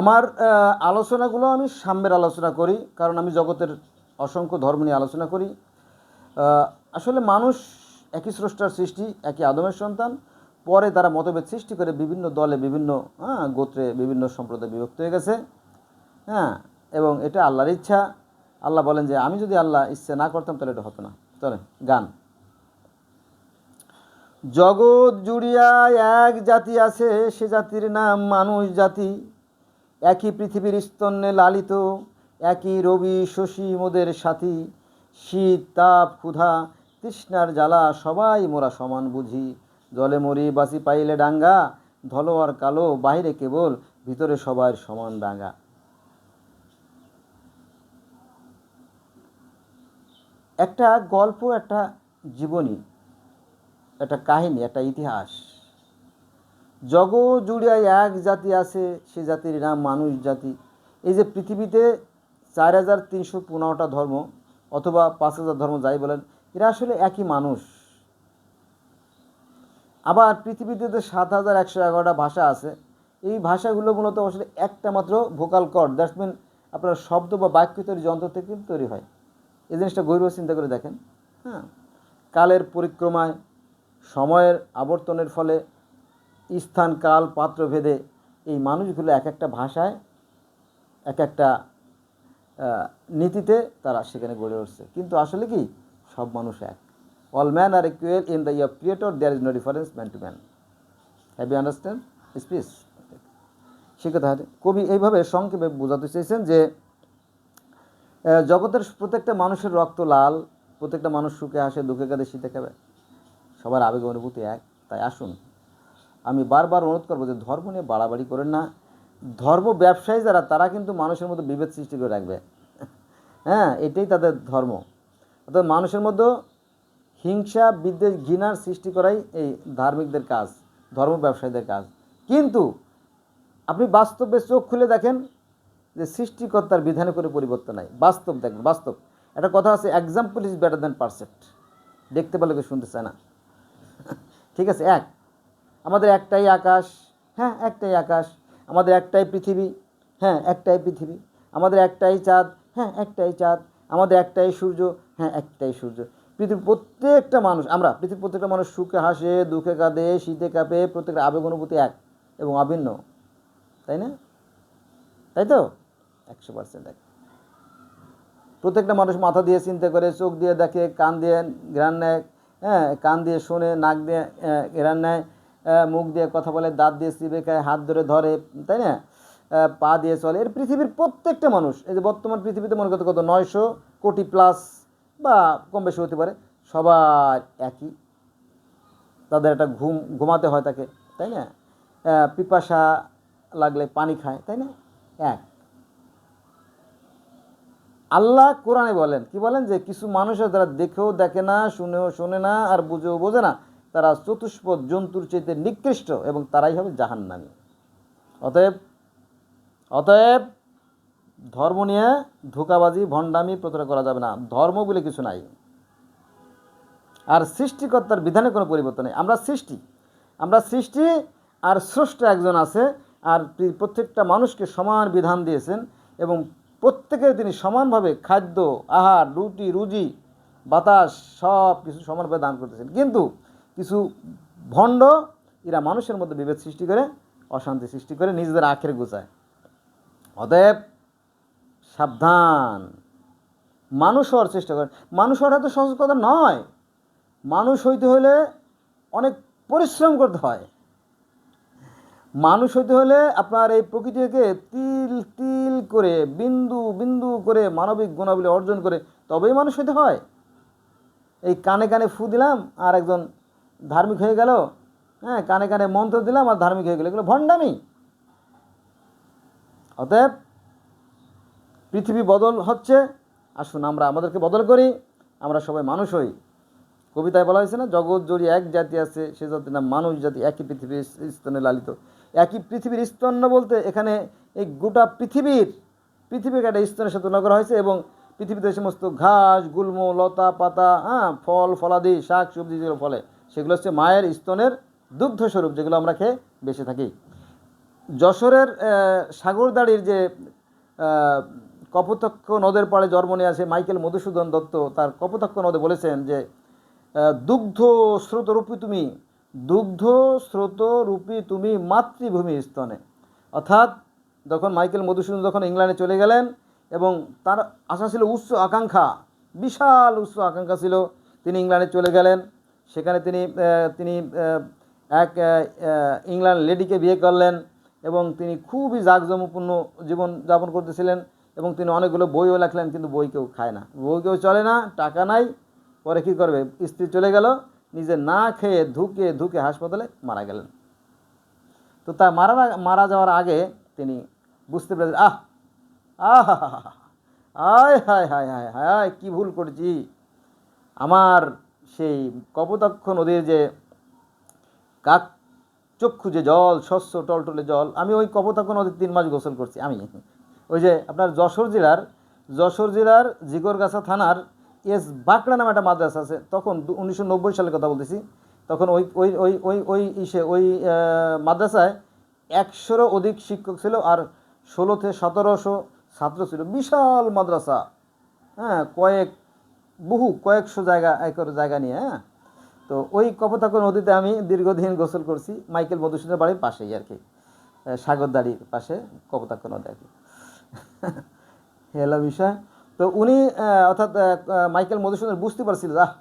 আমার আলোচনাগুলো আমি সাম্যের আলোচনা করি, কারণ আমি জগতের অসংখ্য ধর্ম নিয়ে আলোচনা করি। আসলে মানুষ একই স্রষ্টার সৃষ্টি, একই আদমের সন্তান, পরে তারা মতভেদ সৃষ্টি করে বিভিন্ন দলে, বিভিন্ন হ্যাঁ গোত্রে, বিভিন্ন সম্প্রদায় বিভক্ত হয়ে গেছে। হ্যাঁ এবং এটা আল্লাহর ইচ্ছা। আল্লাহ বলেন যে, আমি যদি আল্লাহ ইচ্ছে না করতাম, তাহলে এটা হতো না। চলেন, গান। জগৎ জুড়িয়া এক জাতি আছে, সে জাতির নাম মানুষ জাতি। একই পৃথিবীর স্তন্যে লালিত, একই রবি শশী মোদের সাথী, শীত, তাপ, ক্ষুধা, তৃষ্ণার জ্বালা, সবাই মোরা সমান বুঝি। জলে মরি বাসি পাইলে ডাঙ্গা, ধলো আর কালো বাইরে কেবল, ভিতরে সবার সমান ডাঙ্গা একটা গল্প, একটা জীবনী, একটা কাহিনী, একটা ইতিহাস। জগৎ জুড়ে এক জাতি আছে, সে জাতির নাম মানুষ জাতি। এই যে পৃথিবীতে চার হাজার তিনশো পনেরোটা ধর্ম অথবা পাঁচ হাজার ধর্ম যাই বলেন, এরা আসলে একই মানুষ। আবার পৃথিবীতে যে সাত হাজার একশো এগারোটা ভাষা আছে, এই ভাষাগুলো মূলত আসলে একটা মাত্র ভোকাল কর্ড দ্যাটস মিন আপনার শব্দ বা বাক্য তৈরি যন্ত্র থেকে তৈরি হয়। এই জিনিসটা গভীরভাবে চিন্তা করে দেখেন হ্যাঁ? কালের পরিক্রমায়, সময়ের আবর্তনের ফলে স্থান কাল পাত্র ভেদে এই মানুষগুলো এক একটা ভাষায়, এক একটা নীতিতে তারা সেখানে গড়ে উঠছে। কিন্তু আসলে কি? সব মানুষ এক। All man are equal in the year creator there is no difference man to man have you understand spitz সে কথা কবি এইভাবে সংক্ষেপে বোঝাতে চেয়েছেন যে জগতের প্রত্যেকটা মানুষের রক্ত লাল, প্রত্যেকটা মানুষ সুখে আসে, দুঃখে কাঁদে, শীতে খাবে সবার আবেগ অনুভূতি এক। তাই আসুন আমি বারবার অনুরোধ করব যে ধর্ম নিয়ে বাড়াবাড়ি করেন না। ধর্ম ব্যবসায়ী যারা, তারা কিন্তু মানুষের মধ্যে বিভেদ সৃষ্টি করে রাখবে। হ্যাঁ এটাই তাদের ধর্ম। অর্থাৎ মানুষের মধ্যে হিংসা, বিদ্বেষ, ঘৃণার সৃষ্টি করাই এই ধার্মিকদের কাজ, ধর্ম ব্যবসায়ীদের কাজ। কিন্তু আপনি বাস্তবে চোখ খুলে দেখেন যে সৃষ্টিকর্তার বিধানে করে পরিবর্তন নাই। বাস্তব দেখেন বাস্তব। একটা কথা আছে example is better than precept দেখতে পেলে কেউ শুনতে চায় না। ঠিক আছে, এক। আমাদের একটাই আকাশ হ্যাঁ একটাই আকাশ। আমাদের একটাই পৃথিবী হ্যাঁ একটাই পৃথিবী। আমাদের একটাই চাঁদ হ্যাঁ একটাই চাঁদ। আমাদের একটাই সূর্য হ্যাঁ একটাই সূর্য। পৃথিবীর প্রত্যেকটা মানুষ, আমরা, পৃথিবীর প্রত্যেকটা মানুষ সুখে হাসে, দুঃখে কাঁদে, শীতে কাঁপে প্রত্যেকটা আবেগ অনুভূতি এক এবং অভিন্ন। তাই না? তাই তো? একশো পার্সেন্ট এক। প্রত্যেকটা মানুষ মাথা দিয়ে চিন্তা করে, চোখ দিয়ে দেখে, কান দিয়ে ঘ্রাণ নেয় হ্যাঁ কান দিয়ে শোনে, নাক দিয়ে ঘ্রাণ নেয়। মুখ দিয়ে কথা বলে, দাঁত দিয়ে চিবে খায়, হাত ধরে ধরে, তাই না? পা দিয়ে চলে। এর পৃথিবীর প্রত্যেকটা মানুষ, এই যে বর্তমান পৃথিবীতে মনে করতে কত, নয়শো কোটি প্লাস বা কম বেশি হতে পারে, সবার একই। তাদের একটা ঘুম, ঘুমাতে হয় তাকে, তাই না? পিপাসা লাগলে পানি খায়, তাই না? এক। আল্লাহ কোরআনে বলেন, কি বলেন? যে কিছু মানুষের যারা দেখেও দেখে না, শুনেও শোনে না, আর বুঝেও বোঝে না তারা চতুষ্পদ জন্তুর চেয়ে নিকৃষ্ট এবং তারাই হবে জাহান্নামী। অতএব অতএব ধর্ম নিয়ে ধোকাবাজি, ভণ্ডামি প্রচার করা যাবে না। ধর্ম বলে কিছু নাই। আর সৃষ্টিকর্তার বিধানে কোনো পরিবর্তন নেই। আমরা সৃষ্টি। আমরা সৃষ্টি আর স্রষ্টা একজন আছে আর প্রত্যেকটা মানুষকে সমান বিধান দিয়েছেন এবং প্রত্যেকের তিনি সমানভাবে খাদ্য, আহার, রুটি, রুজি, বাতাস সব কিছু সমানভাবে দান করতেছেন। কিন্তু কিছু ভণ্ড, এরা মানুষের মধ্যে বিভেদ সৃষ্টি করে, অশান্তি সৃষ্টি করে, নিজেদের আখের গোছায় অতএব সাবধান। মানুষ হওয়ার চেষ্টা করেন। মানুষ হওয়াটা তো সহজ কথা নয়। মানুষ হইতে হলে অনেক পরিশ্রম করতে হয়। মানুষ হইতে হলে আপনার এই প্রকৃতিকে তিল তিল করে, বিন্দু বিন্দু করে মানবিক গুণাবলী অর্জন করে তবেই মানুষ হইতে হয়। এই কানে কানে ফু দিলাম, আর একজন ধার্মিক হয়ে গেল হ্যাঁ কানে কানে মন্ত্র দিলাম আর ধার্মিক হয়ে গেল। এগুলো ভণ্ডামি। অতএব পৃথিবী বদল হচ্ছে। আসুন আমরা আমাদেরকে বদল করি। আমরা সবাই মানুষ হই। কবিতায় বলা হয়েছে না, জগৎ জড়িয়ে এক জাতি আছে, সে জাতির নাম মানুষ, জাতি একই পৃথিবীর স্তনে লালিত। একই পৃথিবীর স্তন্য বলতে এখানে এই গোটা পৃথিবীর পৃথিবীকে একটা স্তনের সাথে তুলনা করা হয়েছে এবং পৃথিবীতে সমস্ত ঘাস, গুল্ম, লতা, পাতা হ্যাঁ ফল, ফলাদি, শাক, সবজি যেগুলো ফলে সেগুলো হচ্ছে মায়ের স্তনের দুগ্ধস্বরূপ, যেগুলো আমরা খেয়ে বেঁচে থাকি। যশোরের সাগরদাড়ির যে কপোতাক্ষ নদের পাড়ে জন্ম নিয়ে আসে মাইকেল মধুসূদন দত্ত তার কপোতাক্ষ নদে বলেছেন যে দুগ্ধ স্রোতরূপী তুমি দুগ্ধ স্রোতরূপী তুমি মাতৃভূমি স্তনে। অর্থাৎ যখন মাইকেল মধুসূদন যখন ইংল্যান্ডে চলে গেলেন এবং তার আশা ছিল উচ্চ আকাঙ্ক্ষা, বিশাল উচ্চ আকাঙ্ক্ষা ছিল, তিনি ইংল্যান্ডে চলে গেলেন। সেখানে তিনি তিনি এক ইংল্যান্ড লেডিকে বিয়ে করলেন এবং তিনি খুবই জাঁকজমপূর্ণ জীবন যাপন করতেছিলেন এবং তিনি অনেকগুলো বইও লেখলেন, কিন্তু বই কেউ খায় না। বই কেউ চলে না, টাকা নাই, পরে কী করবে? স্ত্রী চলে গেল, নিজে না খেয়ে ধুকে ধুকে হাসপাতালে মারা গেলেন। তো তা মারা মারা যাওয়ার আগে তিনি বুঝতে পেরেছেন আহ আহ, আয়, হায় হায় হায় হায়, কী ভুল করেছি। আমার সেই কপোতাক্ষ নদীর যে কাক চক্ষু, যে জল, শস্য, টলটলে জল, আমি ওই কপোতাক্ষ নদীর তিন মাস গোসল করছি, আমি। ওই যে আপনার যশোর জেলার যশোর জেলার জিগরগাছা থানার এস বাঁকড়া নামে একটা মাদ্রাসা আছে, তখন উনিশশো সালের কথা বলতেছি, তখন ওই ওই ওই ওই ওই ইসে, ওই মাদ্রাসায় একশোরও অধিক শিক্ষক ছিল আর ষোলো থেকে সতেরোশো ছাত্র ছিল। বিশাল মাদ্রাসা হ্যাঁ কয়েক বহু কয়েকশো জায়গা, একর জায়গা নিয়ে হ্যাঁ? তো ওই কপোতাক্ষ নদীতে আমি দীর্ঘদিন গোসল করছি, মাইকেল মধুসূদনের বাড়ির পাশেই আর কি। সাগরদাড়ির পাশে কপোতাক্ষ নদী আর কি। হেলা বিষয় তো উনি অর্থাৎ মাইকেল মধুসূদন বুঝতে পারছিল, আহ